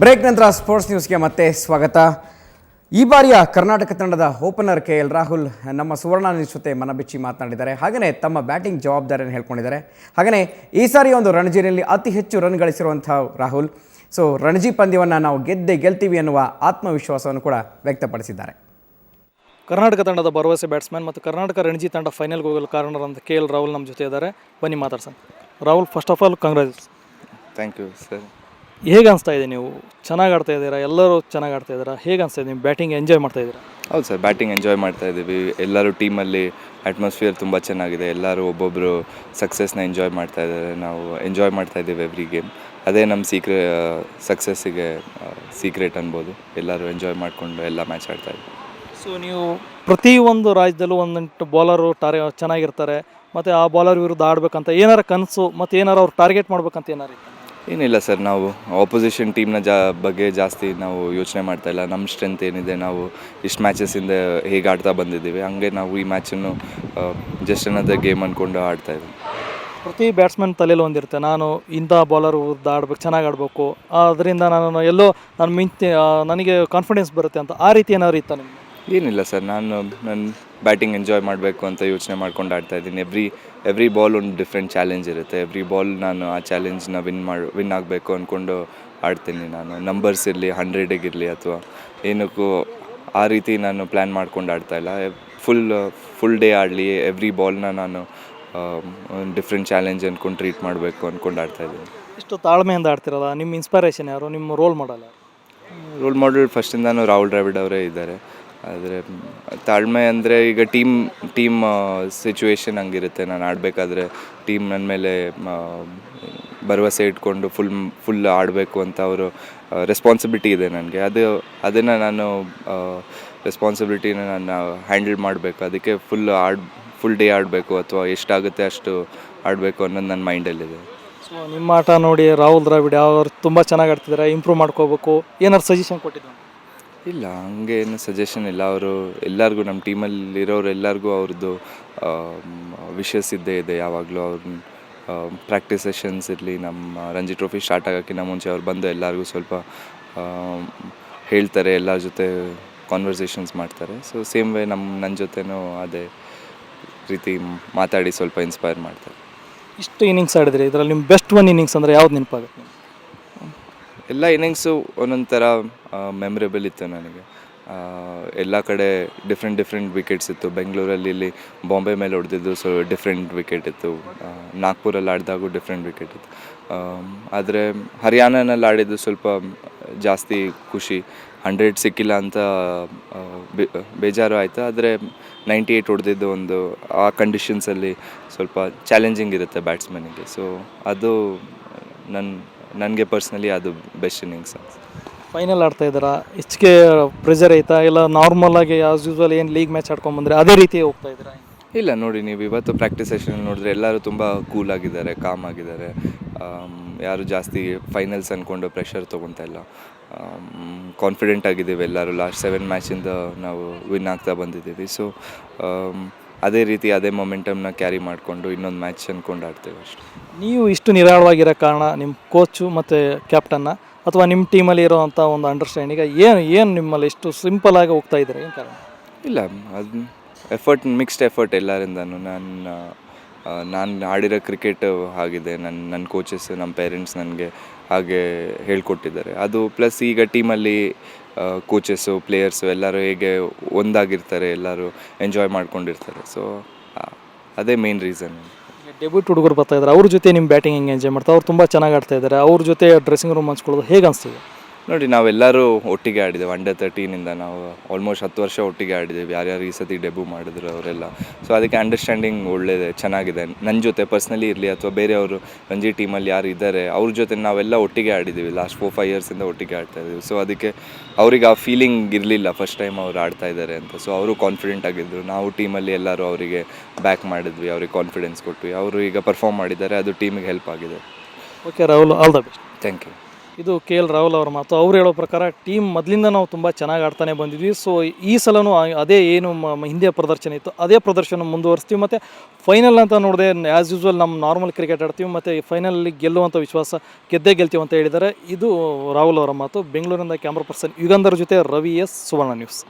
Break ನಂತರ sports ನ್ಯೂಸ್ಗೆ ಮತ್ತೆ ಸ್ವಾಗತ. ಈ ಬಾರಿಯ ಕರ್ನಾಟಕ ತಂಡದ ಓಪನರ್ ಕೆ ಎಲ್ ರಾಹುಲ್ ನಮ್ಮ ಸುವರ್ಣ ಜೊತೆ ಮನಬಿಚ್ಚಿ ಮಾತನಾಡಿದ್ದಾರೆ. ಹಾಗೆಯೇ ತಮ್ಮ ಬ್ಯಾಟಿಂಗ್ ಜವಾಬ್ದಾರಿಯನ್ನು ಹೇಳ್ಕೊಂಡಿದ್ದಾರೆ. ಹಾಗೆಯೇ ಈ ಸಾರಿ ಒಂದು ರಣಜಿಯಲ್ಲಿ ಅತಿ ಹೆಚ್ಚು ರನ್ ಗಳಿಸಿರುವಂಥ ರಾಹುಲ್. ಸೊ ರಣಜಿ ಪಂದ್ಯವನ್ನು ನಾವು ಗೆದ್ದೇ ಗೆಲ್ತೀವಿ ಎನ್ನುವ ಆತ್ಮವಿಶ್ವಾಸವನ್ನು ಕೂಡ ವ್ಯಕ್ತಪಡಿಸಿದ್ದಾರೆ. ಕರ್ನಾಟಕ ತಂಡದ ಭರವಸೆ ಬ್ಯಾಟ್ಸ್ಮನ್ ಮತ್ತು ಕರ್ನಾಟಕ ರಣಜಿ ತಂಡ ಫೈನಲ್ಗೆ ಹೋಗಲು ಕಾರಣರಂತ ಕೆ ಎಲ್ ರಾಹುಲ್ ನಮ್ಮ ಜೊತೆ ಇದ್ದಾರೆ. ಬನ್ನಿ ಮಾತಾಡ್ಸೋಣ. Rahul first of all congrats thank you sir ಹೇಗೆ ಅನಿಸ್ತಾ ಇದೆ ನೀವು? ಚೆನ್ನಾಗಿ ಆಡ್ತಾ ಇದ್ದೀರಾ? ಎಲ್ಲರೂ ಚೆನ್ನಾಗಿ ಆಡ್ತಾ ಇದ್ದೀರಾ? ಹೇಗೆ ಅನಿಸ್ತಾ ಇದೆ? ನೀವು ಬ್ಯಾಟಿಂಗ್ ಎಂಜಾಯ್ ಮಾಡ್ತಾ ಇದ್ದೀರಾ? ಹೌದು ಸರ್ ಬ್ಯಾಟಿಂಗ್ ಎಂಜಾಯ್ ಮಾಡ್ತಾ ಇದ್ದೀವಿ. ಎಲ್ಲರೂ ಟೀಮಲ್ಲಿ ಅಟ್ಮಾಸ್ಫಿಯರ್ ತುಂಬ ಚೆನ್ನಾಗಿದೆ. ಎಲ್ಲರೂ ಒಬ್ಬೊಬ್ಬರು ಸಕ್ಸಸ್ನ ಎಂಜಾಯ್ ಮಾಡ್ತಾ ಇದ್ದಾರೆ. ನಾವು ಎಂಜಾಯ್ ಮಾಡ್ತಾ ಇದ್ದೀವಿ ಎವ್ರಿ ಗೇಮ್ ಅದೇ ನಮ್ಮ ಸೀಕ್ರೆ ಸಕ್ಸಸ್ಸಿಗೆ ಸೀಕ್ರೆಟ್ ಅನ್ಬೋದು. ಎಲ್ಲರೂ ಎಂಜಾಯ್ ಮಾಡಿಕೊಂಡು ಎಲ್ಲ ಮ್ಯಾಚ್ ಆಡ್ತಾ ಇದ್ದೀವಿ. ಸೊ ನೀವು ಪ್ರತಿ ಒಂದು ರಾಜ್ಯದಲ್ಲೂ ಒಂದೆಂಟು ಬಾಲರು ಟಾರ್ ಚೆನ್ನಾಗಿರ್ತಾರೆ. ಮತ್ತು ಆ ಬಾಲರ್ ವಿರುದ್ಧ ಆಡಬೇಕಂತ ಏನಾರ ಕನಸು ಮತ್ತು ಏನಾರು ಅವ್ರು ಟಾರ್ಗೆಟ್ ಮಾಡ್ಬೇಕಂತ ಏನಾರು ಇತ್ತಾ? ಏನಿಲ್ಲ ಸರ್ ನಾವು ಆಪೋಸಿಷನ್ ಟೀಮ್ನ ಜಾ ಬಗ್ಗೆ ಜಾಸ್ತಿ ನಾವು ಯೋಚನೆ ಮಾಡ್ತಾ ಇಲ್ಲ. ನಮ್ಮ ಸ್ಟ್ರೆಂತ್ ಏನಿದೆ ನಾವು ಇಷ್ಟು ಮ್ಯಾಚಸ್ಸಿಂದ ಹೇಗೆ ಆಡ್ತಾ ಬಂದಿದ್ದೀವಿ ಹಂಗೆ ನಾವು ಈ ಮ್ಯಾಚನ್ನು ಜಸ್ಟ್ ಅನ್ನೋದೇ ಗೇಮ್ ಅಂದ್ಕೊಂಡು ಆಡ್ತಾ ಇದ್ದೀವಿ ಪ್ರತಿ ಬ್ಯಾಟ್ಸ್ಮನ್ ತಲೆಯಲ್ಲಿ ಒಂದಿರುತ್ತೆ. ನಾನು ಇಂಥ ಬಾಲರ್ ಉದ್ದ ಆಡ್ಬೇಕು ಚೆನ್ನಾಗಿ ಆಡಬೇಕು. ಅದರಿಂದ ನಾನು ಎಲ್ಲೋ ನಾನು ಮಿಂಚಿ ನನಗೆ ಕಾನ್ಫಿಡೆನ್ಸ್ ಬರುತ್ತೆ ಅಂತ ಆ ರೀತಿ ಏನಾದ್ರು ಇತ್ತ ನಿಮಗೆ? ಏನಿಲ್ಲ ಸರ್ ನಾನು ನನ್ನ ಬ್ಯಾಟಿಂಗ್ ಎಂಜಾಯ್ ಮಾಡಬೇಕು ಅಂತ ಯೋಚನೆ ಮಾಡ್ಕೊಂಡು ಆಡ್ತಾ ಇದ್ದೀನಿ. ಎವ್ರಿ ಎವ್ರಿ ಬಾಲ್ ಒಂದು ಡಿಫ್ರೆಂಟ್ ಚಾಲೆಂಜ್ ಇರುತ್ತೆ. ಎವ್ರಿ ಬಾಲ್ ನಾನು ಆ ಚಾಲೆಂಜ್ನ ವಿನ್ ಮಾಡಿ ವಿನ್ ಆಗಬೇಕು ಅಂದ್ಕೊಂಡು ಆಡ್ತೀನಿ ನಾನು. ನಂಬರ್ಸ್ ಇರಲಿ ಹಂಡ್ರೆಡಿಗಿರಲಿ ಅಥವಾ ಏನಕ್ಕೂ ಆ ರೀತಿ ನಾನು ಪ್ಲ್ಯಾನ್ ಮಾಡ್ಕೊಂಡು ಆಡ್ತಾ ಇಲ್ಲ. ಫುಲ್ ಫುಲ್ ಡೇ ಆಡಲಿ ಎವ್ರಿ ಬಾಲ್ನ ನಾನು ಡಿಫ್ರೆಂಟ್ ಚಾಲೆಂಜ್ ಅಂದ್ಕೊಂಡು ಟ್ರೀಟ್ ಮಾಡಬೇಕು ಅಂದ್ಕೊಂಡು ಆಡ್ತಾ ಇದ್ದೀನಿ. ಇಷ್ಟು ತಾಳ್ಮೆಯಿಂದ ಆಡ್ತಿರಲ್ಲ ನಿಮ್ಮ ಇನ್ಸ್ಪಿರೇಷನ್ ಯಾರು ನಿಮ್ಮ ರೋಲ್ ಮಾಡಲ್ಲ ರೋಲ್ ಮಾಡೆಲ್ ಫಸ್ಟಿಂದ ರಾಹುಲ್ ದ್ರಾವಿಡ್ ಅವರೇ ಇದ್ದಾರೆ. ಆದರೆ, ತಾಳ್ಮೆ ಅಂದರೆ ಈಗ ಟೀಮ್ ಟೀಮ್ ಸಿಚುವೇಶನ್ ಹಂಗಿರುತ್ತೆ. ನಾನು ಆಡಬೇಕಾದ್ರೆ ಟೀಮ್ ನನ್ನ ಮೇಲೆ ಭರವಸೆ ಇಟ್ಕೊಂಡು ಫುಲ್ ಫುಲ್ ಆಡಬೇಕು ಅಂತ ಅವರು ರೆಸ್ಪಾನ್ಸಿಬಿಲಿಟಿ ಇದೆ ನನಗೆ. ಅದು, ಅದನ್ನು ನಾನು ರೆಸ್ಪಾನ್ಸಿಬಿಲಿಟಿನ ನಾನು ಹ್ಯಾಂಡಲ್ ಮಾಡಬೇಕು. ಅದಕ್ಕೆ ಫುಲ್ ಆಡ್ ಫುಲ್ ಡೇ ಆಡಬೇಕು ಅಥವಾ ಎಷ್ಟಾಗುತ್ತೆ ಅಷ್ಟು ಆಡಬೇಕು ಅನ್ನೋದು ನನ್ನ ಮೈಂಡಲ್ಲಿದೆ ಸೊ ನಿಮ್ಮ ಆಟ ನೋಡಿ ರಾಹುಲ್ ದ್ರಾವಿಡ್ ಅವರು ತುಂಬ ಚೆನ್ನಾಗಿ ಆಡ್ತಿದ್ದಾರೆ ಇಂಪ್ರೂವ್ ಮಾಡ್ಕೋಬೇಕು. ಏನಾದ್ರು ಸಜೆಷನ್ ಕೊಟ್ಟಿದ್ದು ಇಲ್ಲ, ಹಂಗೆ ಏನು ಸಜೆಷನ್ ಇಲ್ಲ. ಅವರು ಎಲ್ಲರಿಗೂ ನಮ್ಮ ಟೀಮಲ್ಲಿ ಇರೋರು ಎಲ್ಲರಿಗೂ ಅವ್ರದ್ದು ವಿಷಸ್ ಇದ್ದೇ ಇದೆ ಯಾವಾಗಲೂ. ಅವ್ರ ಪ್ರಾಕ್ಟೀಸ್ ಸೆಷನ್ಸ್ ಇರಲಿ ನಮ್ಮ ರಂಜಿ ಟ್ರೋಫಿ ಸ್ಟಾರ್ಟ್ ಆಗೋಕ್ಕಿಂತ ಮುಂಚೆ ಅವ್ರು ಬಂದು ಎಲ್ಲರಿಗೂ ಸ್ವಲ್ಪ ಹೇಳ್ತಾರೆ, ಎಲ್ಲರ ಜೊತೆ ಕಾನ್ವರ್ಸೇಷನ್ಸ್ ಮಾಡ್ತಾರೆ. ಸೊ ಸೇಮ್ ವೇ ನಮ್ಮ ನನ್ನ ಜೊತೆನೂ ಅದೇ ರೀತಿ ಮಾತಾಡಿ ಸ್ವಲ್ಪ ಇನ್ಸ್ಪೈರ್ ಮಾಡ್ತಾರೆ. ಇಷ್ಟು ಇನ್ನಿಂಗ್ಸ್ ಆಡಿದ್ರೆ, ಇದರಲ್ಲಿ ನಿಮ್ಮ ಬೆಸ್ಟ್ ಒನ್ ಇನ್ನಿಂಗ್ಸ್ ಅಂದರೆ ಯಾವ್ದು ನೆನಪಾಗುತ್ತೆ? ಎಲ್ಲ ಇನ್ನಿಂಗ್ಸು ಒಂದೊಂದು ಥರ ಮೆಮ್ರೇಬಲ್ ಇತ್ತು ನನಗೆ. ಎಲ್ಲ ಕಡೆ ಡಿಫ್ರೆಂಟ್ ಡಿಫ್ರೆಂಟ್ ವಿಕೆಟ್ಸ್ ಇತ್ತು. ಬೆಂಗಳೂರಲ್ಲಿ ಇಲ್ಲಿ ಬಾಂಬೆ ಮೇಲೆ ಹೊಡೆದಿದ್ದು ಸೊ ಡಿಫ್ರೆಂಟ್ ವಿಕೆಟ್ ಇತ್ತು. ನಾಗ್ಪುರಲ್ಲಿ ಆಡಿದಾಗೂ ಡಿಫ್ರೆಂಟ್ ವಿಕೆಟ್ ಇತ್ತು. ಆದರೆ ಹರಿಯಾಣನಲ್ಲಿ ಆಡಿದ್ದು ಸ್ವಲ್ಪ ಜಾಸ್ತಿ ಖುಷಿ. ಹಂಡ್ರೆಡ್ ಸಿಕ್ಕಿಲ್ಲ ಅಂತ ಬೇಜಾರು ಆಯಿತು. ಆದರೆ ನೈಂಟಿ ಏಯ್ಟ್ ಹೊಡೆದಿದ್ದು ಒಂದು, ಆ ಕಂಡೀಷನ್ಸಲ್ಲಿ ಸ್ವಲ್ಪ ಚಾಲೆಂಜಿಂಗ್ ಇರುತ್ತೆ ಬ್ಯಾಟ್ಸ್ಮನಿಗೆ ಸೊ ಅದು ನನ್ನ ನನಗೆ ಪರ್ಸ್ನಲಿ ಅದು ಬೆಸ್ಟ್ ಇನ್ನಿಂಗ್ಸ್ ಫೈನಲ್ ಆಡ್ತಾ ಇದ್ದಾರಾ? ಹೆಚ್ಚಿಗೆ ಪ್ರೆಷರ್ ಐತಾ? ಇಲ್ಲ ನಾರ್ಮಲ್ ಆಗಿ ಆಸ್ ಯೂಸ್ವಲ್ ಏನು ಲೀಗ್ ಮ್ಯಾಚ್ ಆಡ್ಕೊಂಡು ಬಂದರೆ ಅದೇ ರೀತಿ ಹೋಗ್ತಾ ಇದ್ದೀರಾ? ಇಲ್ಲ ನೋಡಿ ನೀವು ಇವತ್ತು ಪ್ರಾಕ್ಟೀಸ್ ಸೆಷನ್ ನೋಡಿದ್ರೆ ಎಲ್ಲರೂ ತುಂಬ ಕೂಲ್ ಆಗಿದ್ದಾರೆ ಕಾಮ್ ಆಗಿದ್ದಾರೆ. ಯಾರು ಜಾಸ್ತಿ ಫೈನಲ್ಸ್ ಅಂದ್ಕೊಂಡು ಪ್ರೆಷರ್ ತೊಗೊತಾ ಇಲ್ಲ. ಕಾನ್ಫಿಡೆಂಟ್ ಆಗಿದ್ದೀವಿ ಎಲ್ಲರೂ. ಲಾಸ್ಟ್ ಸೆವೆನ್ ಮ್ಯಾಚಿಂದ ನಾವು ವಿನ್ ಆಗ್ತಾ ಬಂದಿದ್ದೀವಿ. ಸೊ ಅದೇ ರೀತಿ ಅದೇ ಮೊಮೆಂಟಮ್ನ ಕ್ಯಾರಿ ಮಾಡಿಕೊಂಡು ಇನ್ನೊಂದು ಮ್ಯಾಚ್ ಅಂದ್ಕೊಂಡು ಆಡ್ತೇವೆ ಅಷ್ಟೇ. ನೀವು ಇಷ್ಟು ನಿರಾಳವಾಗಿರೋ ಕಾರಣ ನಿಮ್ಮ ಕೋಚು ಮತ್ತು ಕ್ಯಾಪ್ಟನ್ನ ಅಥವಾ ನಿಮ್ಮ ಟೀಮಲ್ಲಿ ಇರೋವಂಥ ಒಂದು ಅಂಡರ್ಸ್ಟ್ಯಾಂಡಿಂಗ್ ಏನು ಏನು ನಿಮ್ಮಲ್ಲಿ ಇಷ್ಟು ಸಿಂಪಲ್ ಆಗಿ ಹೋಗ್ತಾ ಇದ್ದಾರೆ? ಏನು ಕಾರಣ? ಇಲ್ಲ ಅದು ಎಫರ್ಟ್ ಮಿಕ್ಸ್ಡ್ ಎಫರ್ಟ್ ಎಲ್ಲರಿಂದನೂ ನಾನು ನಾನು ಆಡಿರೋ ಕ್ರಿಕೆಟ್ ಆಗಿದೆ. ನನ್ನ ನನ್ನ ಕೋಚಸ್ ನಮ್ಮ ಪೇರೆಂಟ್ಸ್ ನನಗೆ ಹಾಗೆ ಹೇಳ್ಕೊಟ್ಟಿದ್ದಾರೆ. ಅದು ಪ್ಲಸ್ ಈಗ ಟೀಮಲ್ಲಿ ಕೋಚಸ್ಸು ಪ್ಲೇಯರ್ಸು ಎಲ್ಲರೂ ಹೇಗೆ ಒಂದಾಗಿರ್ತಾರೆ, ಎಲ್ಲರೂ ಎಂಜಾಯ್ ಮಾಡ್ಕೊಂಡಿರ್ತಾರೆ. ಸೊ ಅದೇ ಮೇನ್ ರೀಸನ್ ಡೆಬ್ಯೂಟ್ ಹುಡುಗರು ಬರ್ತಾ ಇದ್ದಾರೆ. ಅವ್ರ ಜೊತೆ ನಿಮ್ಮ ಬ್ಯಾಟಿಂಗ್ ಹೆಂಗೆ ಎಂಜಾಯ್ ಮಾಡ್ತಾರೆ ಅವ್ರು ತುಂಬ ಚೆನ್ನಾಗಿ ಆಡ್ತಾ ಇದ್ದಾರೆ. ಅವ್ರ ಜೊತೆ ಡ್ರೆಸ್ಸಿಂಗ್ ರೂಮ್ ಹಂಚ್ಕೊಳ್ಳೋದು ಹೇಗೆ ಅನಿಸ್ತಿದೆ? ನೋಡಿ ನಾವೆಲ್ಲರೂ ಒಟ್ಟಿಗೆ ಆಡಿದ್ದೇವೆ ಅಂಡರ್ ತರ್ಟೀನಿಂದ ನಾವು ಆಲ್ಮೋಸ್ಟ್ ಹತ್ತು ವರ್ಷ ಒಟ್ಟಿಗೆ ಆಡಿದ್ದೇವೆ ಯಾರ್ಯಾರು ಈ ಸತಿ ಡೆಬ್ಯೂ ಮಾಡಿದ್ರು ಅವರೆಲ್ಲ. ಸೊ ಅದಕ್ಕೆ ಅಂಡರ್ಸ್ಟ್ಯಾಂಡಿಂಗ್ ಒಳ್ಳೆಯದೆ ಚೆನ್ನಾಗಿದೆ. ನನ್ನ ಜೊತೆ ಪರ್ಸ್ನಲಿ ಇರಲಿ ಅಥವಾ ಬೇರೆಯವರು ರಂಜಿ ಟೀಮಲ್ಲಿ ಯಾರು ಇದ್ದಾರೆ ಅವ್ರ ಜೊತೆ ನಾವೆಲ್ಲ ಒಟ್ಟಿಗೆ ಆಡಿದ್ದೀವಿ ಲಾಸ್ಟ್ ಫೋರ್ ಫೈವ್ ಇಯರ್ಸಿಂದ ಒಟ್ಟಿಗೆ ಆಡ್ತಾ ಇದ್ದೀವಿ ಸೊ ಅದಕ್ಕೆ ಅವ್ರಿಗೆ ಆ ಫೀಲಿಂಗ್ ಇರಲಿಲ್ಲ. ಫಸ್ಟ್ ಟೈಮ್ ಅವ್ರು ಆಡ್ತಾ ಇದ್ದಾರೆ ಅಂತ. ಸೊ ಅವರು ಕಾನ್ಫಿಡೆಂಟ್ ಆಗಿದ್ದರು ನಾವು ಟೀಮಲ್ಲಿ ಎಲ್ಲರೂ ಅವರಿಗೆ ಬ್ಯಾಕ್ ಮಾಡಿದ್ವಿ. ಅವ್ರಿಗೆ ಕಾನ್ಫಿಡೆನ್ಸ್ ಕೊಟ್ವಿ. ಅವರು ಈಗ ಪರ್ಫಾರ್ಮ್ ಮಾಡಿದ್ದಾರೆ. ಅದು ಟೀಮಿಗೆ ಹೆಲ್ಪ್ ಆಗಿದೆ. Okay Rahul all the best thank you ಇದು ಕೆ ಎಲ್ ರಾಹುಲ್ ಅವರ ಮಾತು. ಅವ್ರು ಹೇಳೋ ಪ್ರಕಾರ ಟೀಮ್ ಮೊದಲಿಂದ ನಾವು ತುಂಬ ಚೆನ್ನಾಗಿ ಆಡ್ತಾನೆ ಬಂದಿದ್ವಿ. ಸೊ ಈ ಸಲನೂ ಅದೇ ಏನು ಹಿಂದೆ ಪ್ರದರ್ಶನ ಇತ್ತು. ಅದೇ ಪ್ರದರ್ಶನ ಮುಂದುವರಿಸ್ತೀವಿ. ಮತ್ತು ಫೈನಲ್ ಅಂತ ನೋಡಿದೆ ಆ್ಯಸ್ ಯೂಸ್ವಲ್ ನಮ್ಮ ನಾರ್ಮಲ್ ಕ್ರಿಕೆಟ್ ಆಡ್ತೀವಿ. ಮತ್ತು ಫೈನಲಲ್ಲಿ ಗೆಲ್ಲುವಂಥ ವಿಶ್ವಾಸ ಗೆದ್ದೇ ಗೆಲ್ತೀವಿ ಅಂತ ಹೇಳಿದ್ದಾರೆ. ಇದು ರಾಹುಲ್ ಅವರ ಮಾತು. ಬೆಂಗಳೂರಿನಿಂದ ಕ್ಯಾಮ್ರಾ ಪರ್ಸನ್ ಯುಗಂಧರ್ ಜೊತೆ ರವಿ ಎಸ್ ಸುವರ್ಣ ನ್ಯೂಸ್